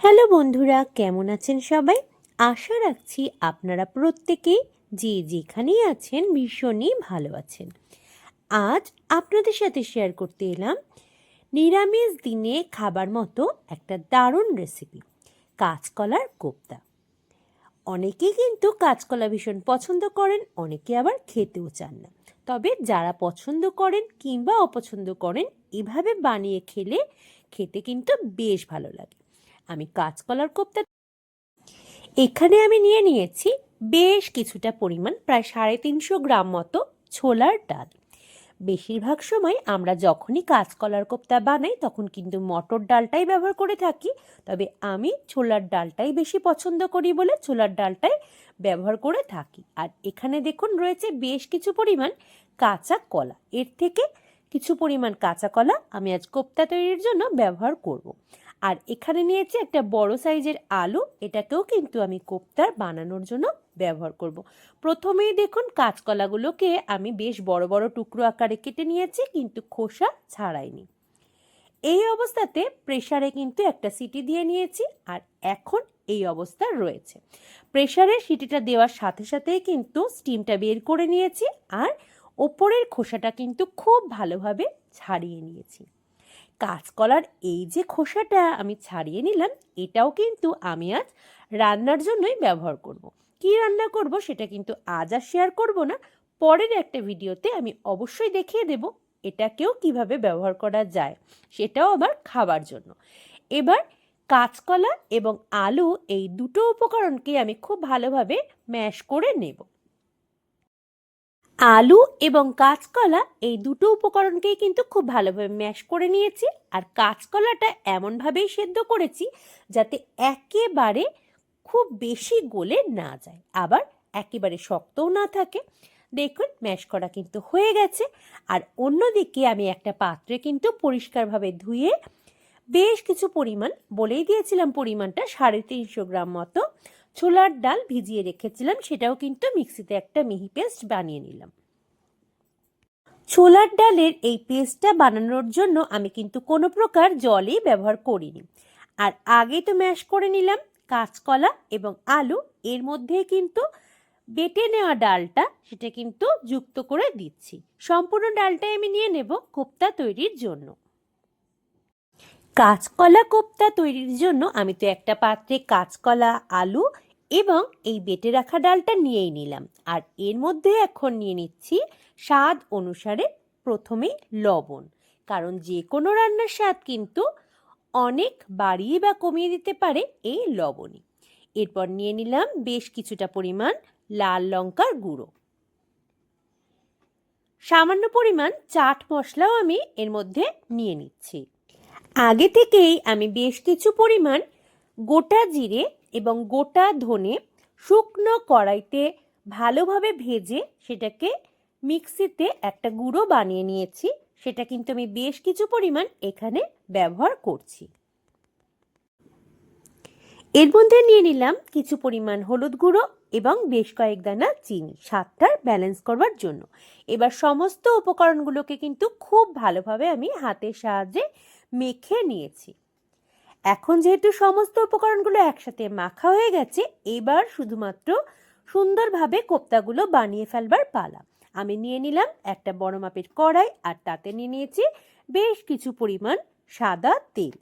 Hello বন্ধুরা, কেমন আছেন সবাই? আশা রাখছি আপনারা প্রত্যেকেই যে যেখানেই আছেন ভীষণই ভালো আছেন। আজ আপনাদের সাথে শেয়ার করতে এলাম নিরামিষ দিনে খাবার মতো একটা দারুণ রেসিপি কাঁচকলার কোপ্তা। অনেকেই কিন্তু কাঁচকলা ভীষণ পছন্দ করেন, অনেকে আবার খেতেও চান না। তবে যারা পছন্দ করেন কিংবা অপছন্দ করেন, এভাবে বানিয়ে খেলে খেতে কিন্তু বেশ ভালো লাগে। আমি কাঁচকলার কোপ্তা এখানে আমি নিয়ে নিয়েছি বেশ কিছুটা পরিমাণ, প্রায় সাড়ে তিনশো গ্রাম মতো ছোলার ডাল। বেশিরভাগ সময় আমরা যখনই কাঁচকলার কোপ্তা বানাই তখন কিন্তু মটর ডালটাই ব্যবহার করে থাকি, তবে আমি ছোলার ডালটাই বেশি পছন্দ করি বলে ছোলার ডালটাই ব্যবহার করে থাকি। আর এখানে দেখুন রয়েছে বেশ কিছু পরিমাণ কাঁচা কলা। এর থেকে কিছু পরিমাণ কাঁচা কলা আমি আজ কোপ্তা তৈরির জন্য ব্যবহার করব। আর এখানে নিয়েছি একটা বড় সাইজের আলু। এটাকেও কিন্তু আমি কোপ্তার বানানোর জন্য ব্যবহার করব। প্রথমেই দেখুন কাঁচকলাগুলোকে আমি বেশ বড় বড় টুকরো আকারে কেটে নিয়েছি, কিন্তু খোসা ছাড়াইনি। এই অবস্থাতে প্রেসারে কিন্তু একটা সিটি দিয়ে নিয়েছি আর এখন এই অবস্থা রয়েছে। প্রেসারের সিটিটা দেওয়ার সাথে সাথেই কিন্তু স্টিমটা বের করে নিয়েছি আর ওপরের খোসাটা কিন্তু খুব ভালোভাবে ছাড়িয়ে নিয়েছি। কাঁচকলার এই যে খোসাটা আমি ছাড়িয়ে নিলাম, এটাও কিন্তু আমি আজ রান্নার জন্যই ব্যবহার করব। কি রান্না করব সেটা কিন্তু আজ আর শেয়ার করব না, পরের একটা ভিডিওতে আমি অবশ্যই দেখিয়ে দেব এটাকেও কীভাবে ব্যবহার করা যায়, সেটাও আবার খাবার জন্য এবার কাঁচকলা এবং আলু এই দুটো উপকরণকে আমি খুব ভালোভাবে ম্যাশ করে নেব আলু এবং কাঁচকলা এই দুটো উপকরণকেই কিন্তু খুব ভালোভাবে ম্যাশ করে নিয়েছি। আর কাঁচকলাটা এমনভাবেই সেদ্ধ করেছি যাতে একেবারে খুব বেশি গলে না যায়, আবার একেবারে শক্তও না থাকে। দেখুন, ম্যাশ করা কিন্তু হয়ে গেছে। আর অন্যদিকে আমি একটা পাত্রে কিন্তু পরিষ্কারভাবে ধুয়ে বেশ কিছু পরিমাণ, বলেই দিয়েছিলাম পরিমাণটা, সাড়ে তিনশো গ্রাম মতো ছোলার ডাল ভিজিয়ে রেখেছিলাম, সেটাও কিন্তু মিক্সিতে একটা মিহি পেস্ট বানিয়ে নিলাম। ছোলার ডালের এই পেস্টটা বানানোর জন্য আমি কিন্তু কোনো প্রকার জলই ব্যবহার করিনি। আর আগে তো ম্যাশ করে নিলাম, কাঁচকলা এবং আলু, এর মধ্যে কিন্তু বেটে নেওয়া ডালটা, সেটা কিন্তু যুক্ত করে দিচ্ছি। সম্পূর্ণ ডালটাই আমি নিয়ে নেব কোপ্তা তৈরির জন্য। কাঁচকলা কোপ্তা তৈরির জন্য আমি তো একটা পাত্রে কাঁচকলা, আলু এবং এই বেটে রাখা ডালটা নিয়েই নিলাম। আর এর মধ্যে এখন নিয়ে নিচ্ছি স্বাদ অনুসারে প্রথমেই লবণ। কারণ যে কোনো রান্নার স্বাদ কিন্তু অনেক বাড়িয়ে বা কমিয়ে দিতে পারে এই লবণই। এরপর নিয়ে নিলাম বেশ কিছুটা পরিমাণ লাল লঙ্কার গুঁড়ো। সামান্য পরিমাণ চাট মশলাও আমি এর মধ্যে নিয়ে নিচ্ছি। আগে থেকেই আমি বেশ কিছু পরিমাণ গোটা জিরে এবং গোটা ধনে শুকনো কড়াইতে ভালোভাবে ভেজে সেটাকে মিক্সিতে একটা গুঁড়ো বানিয়ে নিয়েছি। সেটা কিন্তু আমি বেশ কিছু পরিমাণ এখানে ব্যবহার করছি। এর মধ্যে নিয়ে নিলাম কিছু পরিমাণ হলুদ গুঁড়ো এবং বেশ কয়েক দানা চিনি। স্বাদটার ব্যালেন্স করবার জন্য। এবার সমস্ত উপকরণগুলোকে কিন্তু খুব ভালোভাবে আমি হাতের সাহায্যে মেখে নিয়েছি। এখন যেহেতু সমস্ত উপকরণগুলো একসাথে মাখা হয়ে গেছে, এবার শুধুমাত্র সুন্দরভাবে কোপ্তাগুলো বানিয়ে ফেলবার পালা। আমি নিয়ে নিলাম একটা বড় মাপের কড়াই আর তাতে নিয়ে নিয়েছি বেশ কিছু পরিমাণ সাদা তেল।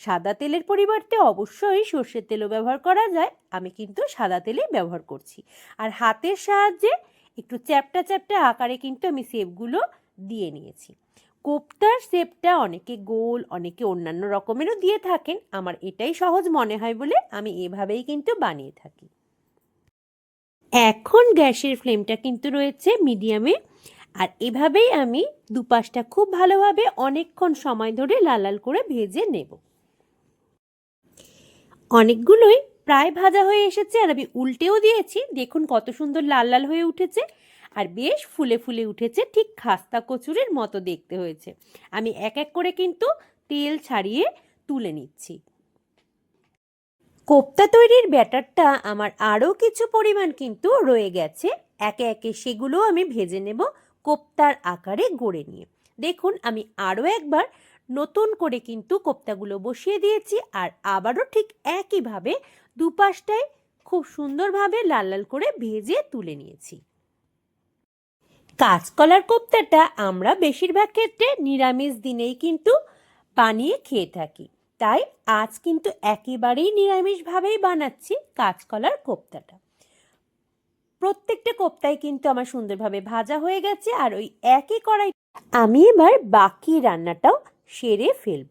সাদা তেলের পরিবর্তে অবশ্যই সর্ষের তেলও ব্যবহার করা যায়, আমি কিন্তু সাদা তেলই ব্যবহার করছি। আর হাতের সাহায্যে একটু চ্যাপটা চ্যাপটা আকারে কিন্তু আমি সেপগুলো দিয়ে নিয়েছি। কোপ্তার শেপটা অনেকে গোল, অনেকে অন্যান্য রকমেরও দিয়ে থাকেন। আমার এটাই সহজ মনে হয় বলে আমি এভাবেই কিন্তু বানিয়ে থাকি। এখন গ্যাসের ফ্লেমটা কিন্তু রয়েছে মিডিয়ামে। আর এভাবেই আমি দুপাশটা খুব ভালোভাবে অনেকক্ষণ সময় ধরে লাল লাল করে ভেজে নেব। অনেকগুলোই প্রায় ভাজা হয়ে এসেছে আর আমি উল্টেও দিয়েছি। দেখুন কত সুন্দর লাল লাল হয়ে উঠেছে। আর বেশ ফুলে ফুলে উঠেছে ঠিক খাস্তা কচুরের মতো দেখতে হয়েছে। আমি এক এক করে কিন্তু তেল ছাড়িয়ে তুলে নিচ্ছি। কোপ্তা তৈরির ব্যাটারটা আমার আরও কিছু পরিমাণ কিন্তু রয়ে গেছে। একে একে সেগুলো আমি ভেজে নেব কোপ্তার আকারে গড়ে নিয়ে। দেখুন, আমি আরও একবার নতুন করে কিন্তু কোপ্তাগুলো বসিয়ে দিয়েছি আর আবারও ঠিক একইভাবে দুপাশটায় খুব সুন্দরভাবে লাল লাল করে ভেজে তুলে নিয়েছি। কাঁচকলার কোপ্তাটা আমরা বেশিরভাগ ক্ষেত্রে নিরামিষ দিনেই কিন্তু বানিয়ে খেয়ে থাকি। তাই আজ কিন্তু একেবারেই নিরামিষভাবেই বানাচ্ছি কাঁচকলার কোপ্তাটা। প্রত্যেকটা কোপ্তাই কিন্তু আমার সুন্দরভাবে ভাজা হয়ে গেছে আর ওই একই কড়াই আমি এবার বাকি রান্নাটাও সেরে ফেলব।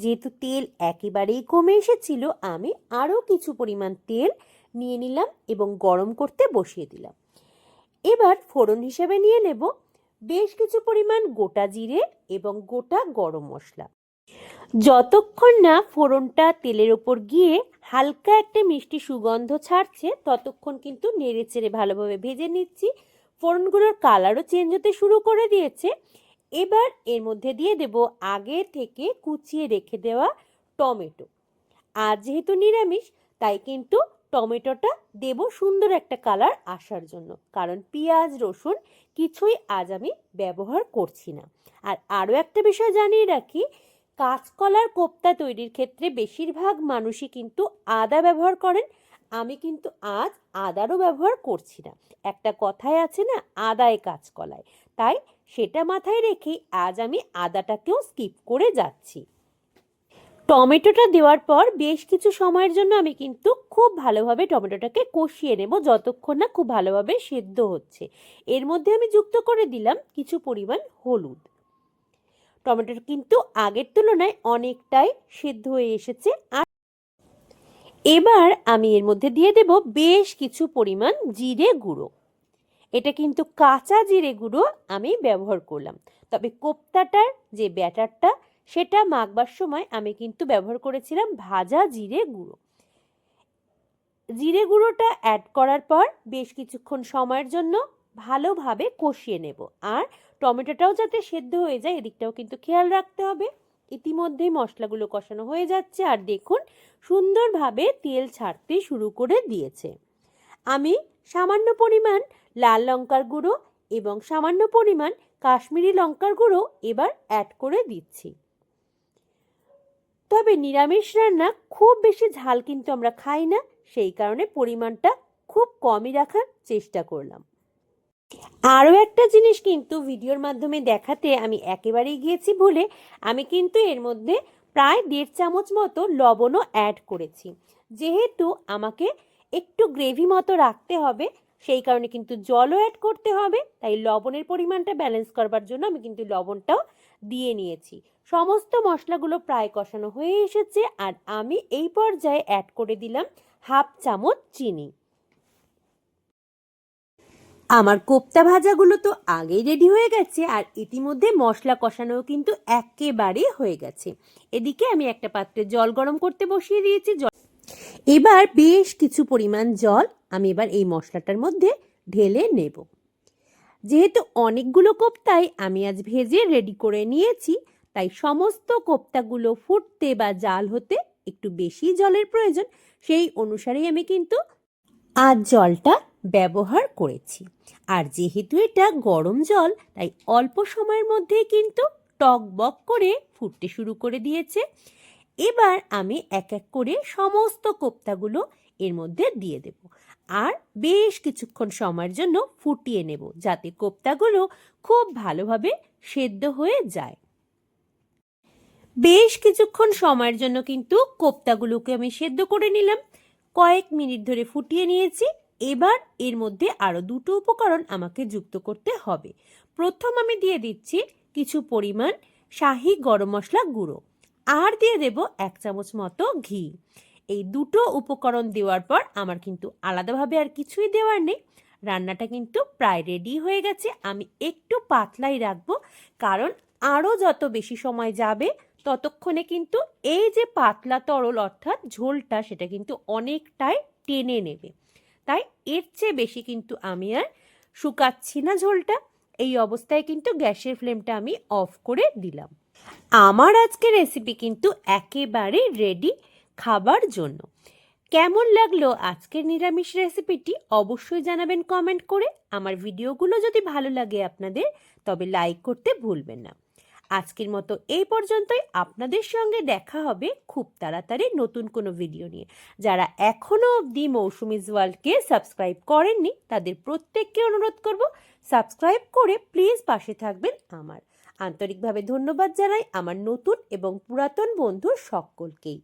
যেহেতু তেল একেবারেই কমে এসেছিল, আমি আরও কিছু পরিমাণ তেল নিয়ে নিলাম এবং গরম করতে বসিয়ে দিলাম। এবার ফোড়ন হিসেবে নিয়ে নেব বেশ কিছু পরিমাণ গোটা জিরে এবং গোটা গরম মশলা। যতক্ষণ না ফোড়নটা তেলের ওপর গিয়ে হালকা একটা মিষ্টি সুগন্ধ ছাড়ছে, ততক্ষণ কিন্তু নেড়ে চেড়ে ভালোভাবে ভেজে নিচ্ছি। ফোড়নগুলোর কালারও চেঞ্জ হতে শুরু করে দিয়েছে। এবার এর মধ্যে দিয়ে দেব আগে থেকে কুচিয়ে রেখে দেওয়া টমেটো। আর যেহেতু নিরামিষ, তাই কিন্তু টমেটোটা দেব সুন্দর একটা কালার আসার জন্য। কারণ পেঁয়াজ, রসুন কিছুই আজ আমি ব্যবহার করছি না। আর আরও একটা বিষয় জানিয়ে রাখি, কাঁচকলার কোপ্তা তৈরির ক্ষেত্রে বেশিরভাগ মানুষই কিন্তু আদা ব্যবহার করেন। আমি কিন্তু আজ আদারও ব্যবহার করছি না। একটা কথাই আছে না, আদায় কাঁচকলায়। তাই সেটা মাথায় রেখেই আজ আমি আদাটাকেও স্কিপ করে যাচ্ছি। টমেটোটা দেওয়ার পর বেশ কিছু সময়ের জন্য আমি কিন্তু খুব ভালোভাবে টমেটোটাকে কষিয়ে নেব যতক্ষণ না খুব ভালোভাবে সেদ্ধ হচ্ছে। এর মধ্যে আমি যুক্ত করে দিলাম কিছু পরিমাণ হলুদ। টমেটোটা কিন্তু আগের তুলনায় অনেকটাই সেদ্ধ হয়ে এসেছে আর এবার আমি এর মধ্যে দিয়ে দেব বেশ কিছু পরিমাণ জিরে গুঁড়ো। এটা কিন্তু কাঁচা জিরে গুঁড়ো আমি ব্যবহার করলাম। তবে কোপ্তাটার যে ব্যাটারটা সেটা মাখবার সময় আমি কিন্তু ব্যবহার করেছিলাম ভাজা জিরে গুঁড়ো। জিরে গুঁড়োটা অ্যাড করার পর বেশ কিছুক্ষণ সময়ের জন্য ভালোভাবে কষিয়ে নেব। আর টমেটোটাও যাতে সেদ্ধ হয়ে যায়, এদিকটাও কিন্তু খেয়াল রাখতে হবে। ইতিমধ্যেই মশলাগুলো কষানো হয়ে যাচ্ছে আর দেখুন সুন্দরভাবে তেল ছাড়তে শুরু করে দিয়েছে। আমি সামান্য পরিমাণ লাল লঙ্কার গুঁড়ো এবং সামান্য পরিমাণ কাশ্মীরি লঙ্কার গুঁড়ো এবার অ্যাড করে দিচ্ছি। তবে নিরামিষ রান্না খুব বেশি ঝাল কিন্তু আমরা খাই না, সেই কারণে পরিমাণটা খুব কমই রাখার চেষ্টা করলাম। আরও একটা জিনিস কিন্তু ভিডিওর মাধ্যমে দেখাতে আমি একেবারেই গিয়েছি বলে আমি কিন্তু এর মধ্যে প্রায় দেড় চামচ মতো লবণও অ্যাড করেছি। যেহেতু আমাকে একটু গ্রেভি মতো রাখতে হবে, সেই কারণে কিন্তু জলও অ্যাড করতে হবে, তাই লবণের পরিমাণটা ব্যালেন্স করবার জন্য আমি কিন্তু লবণটাও দিয়ে নিয়েছি। সমস্ত মশলাগুলো প্রায় কষানো হয়ে এসেছে আর আমি এই পর্যায়ে অ্যাড করে দিলাম হাফ চামচ চিনি। আমার কোপ্তা ভাজাগুলো তো আগেই রেডি হয়ে গেছে আর ইতিমধ্যে মশলা কষানোও কিন্তু একেবারে হয়ে গেছে। এদিকে আমি একটা পাত্রে জল গরম করতে বসিয়ে দিয়েছি। জল এবার বেশ কিছু পরিমাণ জল আমি এবার এই মশলাটার মধ্যে ঢেলে নেব। যেহেতু অনেকগুলো কোপ্তাই আমি আজ ভেজে রেডি করে নিয়েছি, তাই সমস্ত কোপ্তাগুলো ফুটতে বা জাল হতে একটু বেশি জলের প্রয়োজন। সেই অনুসারেই আমি কিন্তু আজ জলটা ব্যবহার করেছি। আর যেহেতু এটা গরম জল, তাই অল্প সময়ের মধ্যেই কিন্তু টক বক করে ফুটতে শুরু করে দিয়েছে। এবার আমি এক এক করে সমস্ত কোপ্তাগুলো এর মধ্যে দিয়ে দেব। আর বেশ কিছুক্ষণ সময়ের জন্য ফুটিয়ে নেব যাতে কোপ্তাগুলো খুব ভালোভাবে সেদ্ধ হয়ে যায়। বেশ কিছুক্ষণ সময়ের জন্য কিন্তু কোপ্তাগুলোকে আমি সেদ্ধ করে নিলাম। কয়েক মিনিট ধরে ফুটিয়ে নিয়েছি। এবার এর মধ্যে আরও দুটো উপকরণ আমাকে যুক্ত করতে হবে। প্রথম আমি দিয়ে দিচ্ছি কিছু পরিমাণ শাহি গরম মশলা গুঁড়ো। আর দিয়ে দেব এক চামচ মতো ঘি। এই দুটো উপকরণ দেওয়ার পর আমার কিন্তু আলাদাভাবে আর কিছুই দেওয়ার নেই। রান্নাটা কিন্তু প্রায় রেডি হয়ে গেছে। আমি একটু পাতলাই রাখব, কারণ আরও যত বেশি সময় যাবে, ততক্ষণে কিন্তু এই যে পাতলা তরল অর্থাৎ ঝোলটা, সেটা কিন্তু অনেকটাই টেনে নেবে। তাই এর চেয়ে বেশি কিন্তু আমি আর শুকাচ্ছি না ঝোলটা। এই অবস্থায় কিন্তু গ্যাসের ফ্লেমটা আমি অফ করে দিলাম। আমার আজকের রেসিপি কিন্তু একেবারে রেডি খাবার জন্য। কেমন লাগল আজকের নিরামিষ রেসিপিটি অবশ্যই জানাবেন কমেন্ট করে। আমার ভিডিওগুলো যদি ভালো লাগে আপনাদের, তবে লাইক করতে ভুলবেন না। আজকের মতো এই পর্যন্তই। আপনাদের সঙ্গে দেখা হবে খুব তাড়াতাড়ি নতুন কোনো ভিডিও নিয়ে। যারা এখনও অবধি মৌসুমিজ ওয়ার্ল্ডকে সাবস্ক্রাইব করেননি, তাদের প্রত্যেককে অনুরোধ করব সাবস্ক্রাইব করে প্লিজ পাশে থাকবেন আমার। আন্তরিকভাবে ধন্যবাদ জানাই আমার নতুন এবং পুরাতন বন্ধু সকলকেই।